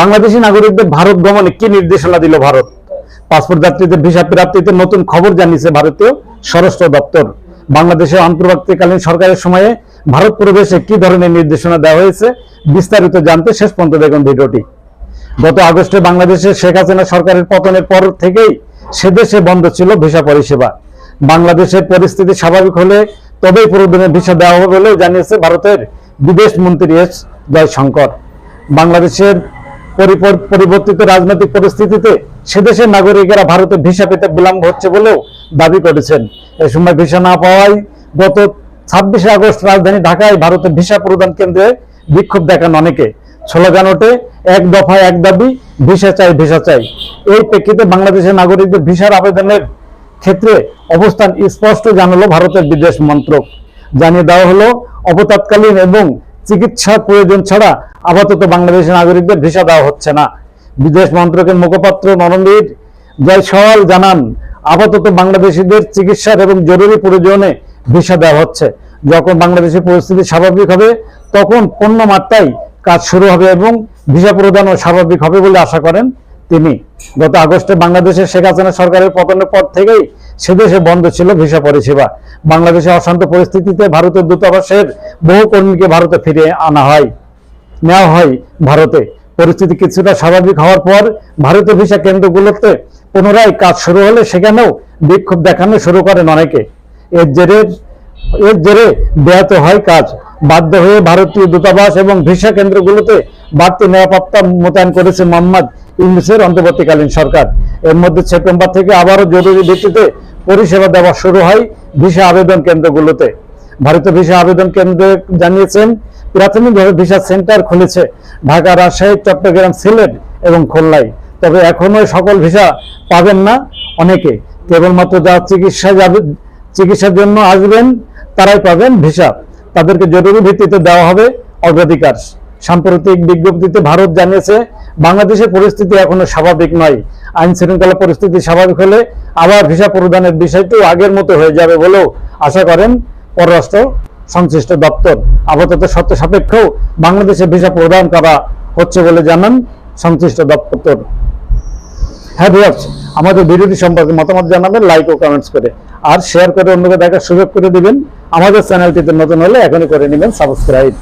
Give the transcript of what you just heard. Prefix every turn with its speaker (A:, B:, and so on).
A: বাংলাদেশি নাগরিকদের ভারত গমনে কি নির্দেশনা দিল ভারত? পাসপোর্ট যাত্রীদের, ভিসা প্রাপ্তিতে নতুন খবর জানিয়েছে ভারতীয় স্বরাষ্ট্র দপ্তর। বাংলাদেশের অন্তর্বর্তীকালীন সরকারের সময়ে ভারত প্রবেশে কি ধরনের নির্দেশনা দেওয়া হয়েছে, বিস্তারিত জানতে শেষ পর্যন্ত দেখুন ভিডিওটি। গত আগস্টে বাংলাদেশে শেখ হাসিনা সরকারের পতনের পর থেকেই সে দেশে বন্ধ ছিল ভিসা পরিষেবা। বাংলাদেশের পরিস্থিতি স্বাভাবিক হলে তবেই প্রয়োজনে ভিসা দেওয়া হবে বলেও জানিয়েছে ভারতের বিদেশ মন্ত্রী এস জয়শঙ্কর। বাংলাদেশের পরিবর্তিত রাজনৈতিক পরিস্থিতিতে সে দেশের নাগরিকেরা ভারতে ভিসা পেতে বিলম্ব হচ্ছে বলেও দাবি করেছেন। এ সময় ভিসা না পাওয়ায় গত ছাব্বিশে আগস্ট রাজধানী ঢাকায় ভারতের ভিসা প্রদান কেন্দ্রে বিক্ষোভ দেখান অনেকে। স্লোগান ওঠে এক দফা এক দাবি, ভিসা চাই ভিসা চাই। এই প্রেক্ষিতে বাংলাদেশের নাগরিকদের ভিসার আবেদনের ক্ষেত্রে অবস্থান স্পষ্ট জানালো ভারতের বিদেশ মন্ত্রক। জানিয়ে দেওয়া হলো অপতাৎকালীন এবং চিকিৎসার প্রয়োজন ছাড়া আপাতত বাংলাদেশের নাগরিকদের ভিসা দেওয়া হচ্ছে না। বিদেশ মন্ত্রকের মুখপাত্র নরমবীর জয়সওয়াল জানান, আপাতত বাংলাদেশিদের চিকিৎসার এবং জরুরি প্রয়োজনে ভিসা দেওয়া হচ্ছে। যখন বাংলাদেশের পরিস্থিতি স্বাভাবিক হবে, তখন পণ্য মাত্রায় কাজ শুরু হবে এবং ভিসা প্রদানও স্বাভাবিক হবে বলে আশা করেন তিনি। গত আগস্টে বাংলাদেশের শেখ হাসিনা সরকারের পতনের পর থেকেই সেদেশে বন্ধ ছিল ভিসা পরিষেবা। বাংলাদেশে অশান্ত পরিস্থিতিতে ভারতের দূতাবাসের বহু কর্মীকে ভারতে ফিরে আনা হয়, নেওয়া হয় ভারতে। পরিস্থিতি কিছুটা স্বাভাবিক হওয়ার পর ভারতীয় ভিসা কেন্দ্রগুলোতে পুনরায় কাজ শুরু হলে সেখানেও বিক্ষোভ দেখানো শুরু করেন অনেকে। এর জেরে এর জেরে ব্যাহত হয় কাজ। বাধ্য হয়ে ভারতীয় দূতাবাস এবং ভিসা কেন্দ্রগুলোতে বাড়তি নিরাপত্তা মোতায়েন করেছে মোহাম্মদ ইউনুসের অন্তর্বর্তীকালীন সরকার। এর মধ্যে সেপ্টেম্বর থেকে আবারও জরুরি ভিত্তিতে পরিষেবা দেওয়া শুরু হয় ভিসা আবেদন কেন্দ্রগুলোতে। ভারতীয় ভিসা আবেদন কেন্দ্র জানিয়েছেন, প্রাথমিকভাবে ভিসা সেন্টার খুলেছে ঢাকা, রাজশাহী, চট্টগ্রাম, সিলেট এবং খুলনায়। তবে এখনও সকল ভিসা পাবেন না অনেকে। কেবলমাত্র যা চিকিৎসা যাবে, চিকিৎসার জন্য আসবেন, তারাই পাবেন ভিসা। তাদেরকে জরুরি ভিত্তিতে দেওয়া হবে অগ্রাধিকার। সাম্প্রতিক বিজ্ঞপ্তিতে ভারত জানিয়েছে, বাংলাদেশের পরিস্থিতি এখনও স্বাভাবিক নয়। আইন শৃঙ্খলা পরিস্থিতি স্বাভাবিক হলে আবার ভিসা প্রদানের বিষয়টি আগের মতো হয়ে যাবে বলেও আশা করেন পররাষ্ট্র সংশ্লিষ্ট দপ্তর আপাতত সত্য সাপেক্ষেও বাংলাদেশে ভিসা প্রদান করা হচ্ছে বলে জানান সংশ্লিষ্ট দপ্তর। হ্যাঁ ভিউয়ার্স আমাদের ভিডিওটি সম্পর্কে মতামত জানাবেন লাইক ও কমেন্টস করে। আর শেয়ার করে অন্যকে দেখার সুযোগ করে দিবেন। আমাদের চ্যানেলটিতে নতুন হলে এখনই করে নেবেন সাবস্ক্রাইব